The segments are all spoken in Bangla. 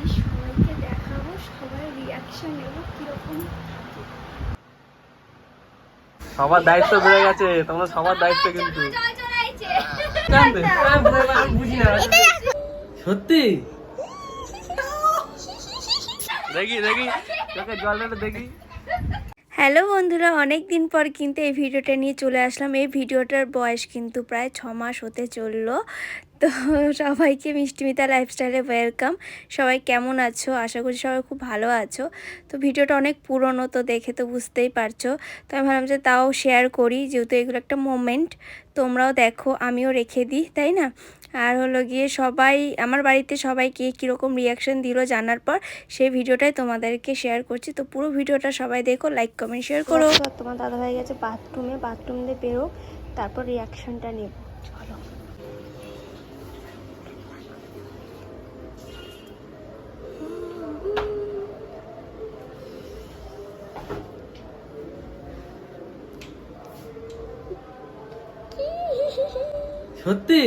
বাড়ির সবাইকে দেখাবো সবাই রিয়াকশন নেব কীরকম সবার দায়িত্ব বেড়ে গেছে তোমরা সবার দায়িত্ব কিন্তু। সত্যি? দেখি দেখি। চোখে জলটা দেখি। হ্যালো বন্ধুরা অনেক দিন পর কিন্তু এই ভিডিওটা নিয়ে চলে আসলাম। এই ভিডিওটার বয়স কিন্তু প্রায় ছ মাস হতে চলল। তো সবাইকে মিষ্টিমিতা লাইফস্টাইলে ওয়েলকাম সবাই কেমন আছো? আশা করি সবাই খুব ভালো আছো। তো ভিডিওটা অনেক পুরনো, তো দেখে তো বুঝতেই পারছ। তো আমি ভাবলাম যে তাও শেয়ার করি, যেহেতু এগুলো একটা মোমেন্ট তোমরাও দেখো, আমিও রেখে দিই, তাই না? আর হলো গিয়ে সবাই, আমার বাড়িতে সবাই কে কীরকম রিয়াকশন দিল জানার পর, সেই ভিডিওটাই তোমাদেরকে শেয়ার করছি। তো পুরো ভিডিওটা সবাই দেখো লাইক কমেন্ট শেয়ার করো। তোমার দাদা ভাই গেছে বাথরুমে বাথরুম দিয়ে বেরো তারপর রিয়াকশনটা নেব, চলো। সত্যি?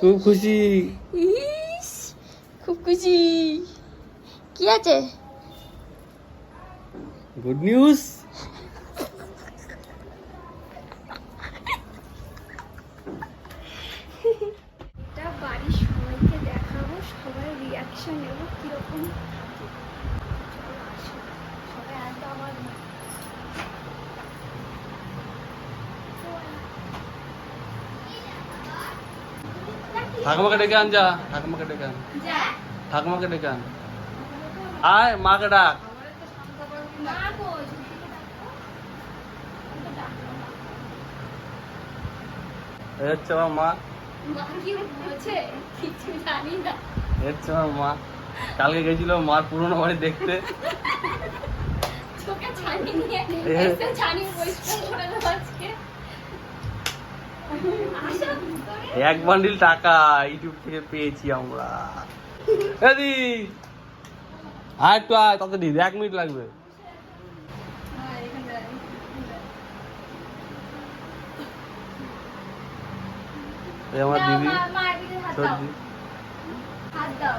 খুব খুশি। ইস খুব খুশি। কি আছে? Good news. বাড়ির সবাইকে দেখাবো সবাই রিয়াকশন নেব কীরকম চলো আসো। সবাই আসবে আমার ঠাকুমাকে ডেকে আন যা। ঠাকুমাকে ডেকে আন। ঠাকুমাকে ডেকে আন। আয় মাকে ডাক। এই হচ্ছে আমার মা। হচ্ছে আমার মা। কালকে গেছিল মার পুরনো বাড়ি দেখতে। চোখে ছানি নিয়ে এসে ছানি পরিষ্কার করে দেবো আজকে। এক বান্ডিল টাকা ইউটিউব থেকে পেয়েছি আমরা। এদি আর একটু আয় তাড়াতাড়ি এক মিনিট লাগবে। আমার দিদি। সর্দি হাত দাও।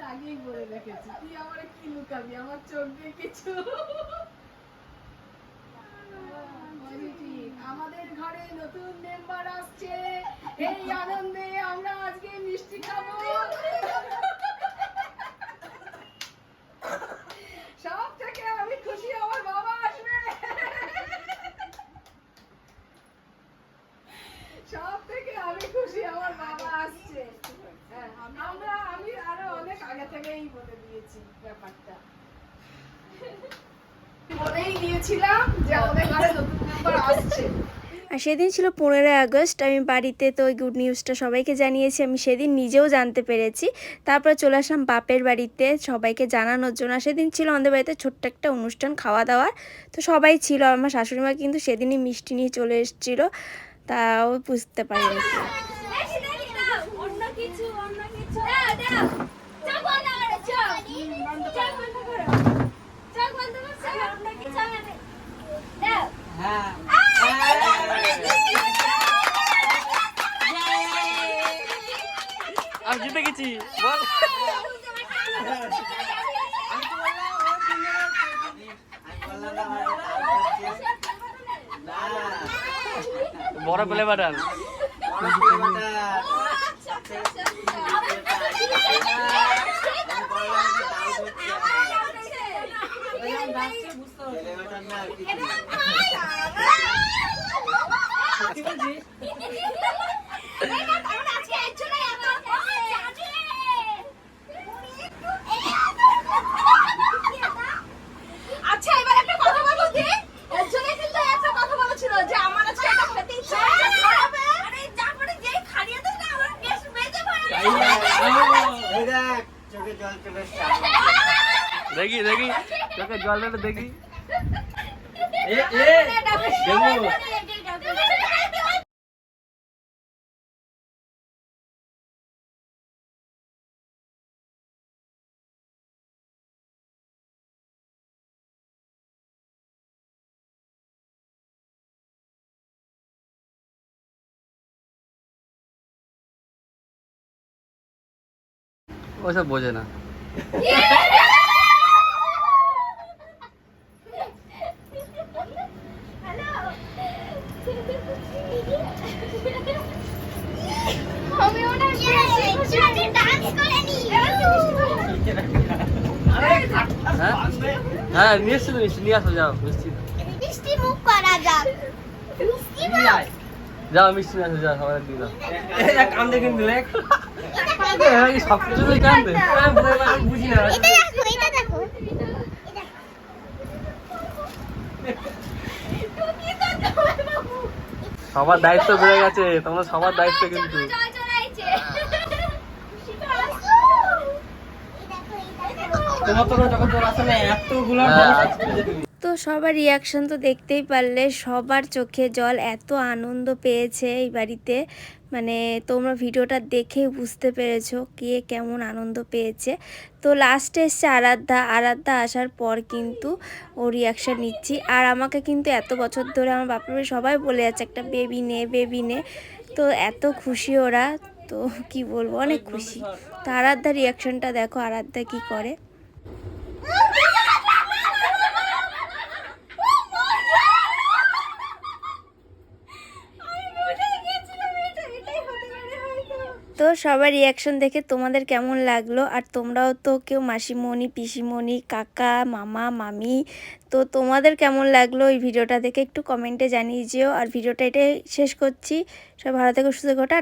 আগেই বলে রেখেছি, তুই আমার কি লুকাবি আমার চোখ দিয়ে কিছু. আমাদের ঘরে নতুন মেম্বার আসছে এই আনন্দে আমরা আজকে মিষ্টি খাব সব থেকে আমি খুশি আমার বাবা আসবে সব থেকে আমি খুশি আমার বাবা আসছে হ্যাঁ, আমরা আমি আরও অনেক আগে থেকেই বলে ব্যাপারটা। বলেই দিয়েছিলাম যে আমাদের ঘরে নতুন মেম্বার আসছে। আর সেদিন ছিল পনেরোই আগস্ট আমি বাড়িতে তো ওই গুড নিউজটা সবাইকে জানিয়েছি আমি সেদিন নিজেও জানতে পেরেছি। তারপর চলে আসলাম বাপের বাড়িতে সবাইকে জানানোর জন্য। আর সেদিন ছিল আমাদের বাড়িতে ছোট্ট একটা অনুষ্ঠান খাওয়া দাওয়ার তো সবাই ছিল আমার শাশুড়ি মা কিন্তু সেদিনই মিষ্টি নিয়ে চলে এসেছিল। তাও বুঝতে পারিনি। গেছি। বল বড় প্লে আচ্ছা देखी देखी। देखी ए ए देखो। ওসব বোঝে না। হ্যাঁ হ্যাঁ নিয়ে এসছো তো মিষ্টি নিয়ে আসো যাও মিষ্টি। মিষ্টি মুখ করা যাক। মিষ্টি যাও মিষ্টি সবাই দিয়ে দাও। কান্দে কিন্তু কান্দে বুঝি না। এটা দেখো এটা সবার দায়িত্ব বেড়ে গেছে তোমরা সবার দায়িত্ব কিন্তু। তোমার তো যখন তোর আসে না এতগুলো সবার রিয়াকশন তো দেখতেই পারলে, সবার চোখে জল এত আনন্দ পেয়েছে এই বাড়িতে। মানে তোমরা ভিডিওটা দেখে বুঝতে পেরেছ কে কেমন আনন্দ পেয়েছে। তো লাস্টে এসছে আরাধ্যা। আরাধ্যা আসার পর কিন্তু ও রিয়াকশান নিচ্ছি। আর আমাকে কিন্তু এত বছর ধরে আমার বাপের সবাই বলে যাচ্ছে, একটা বেবি নে বেবি নে। তো এত খুশি ওরা। তো কি বলব, অনেক খুশি। তো আরাধ্যা রিয়াকশনটা দেখো, আরাধ্যা কি করে? সবার রিয়াকশন দেখে তোমাদের কেমন লাগল? আর তোমরাও তো কেউ মাসিমণি, পিসিমণি, কাকা, মামা, মামি, তো তোমাদের কেমন লাগল এই ভিডিওটা দেখে একটু কমেন্টে জানিয়ে যেও। আর ভিডিওটা এটাই শেষ করছি। সব ভালো থেকে, সুস্থ গোটা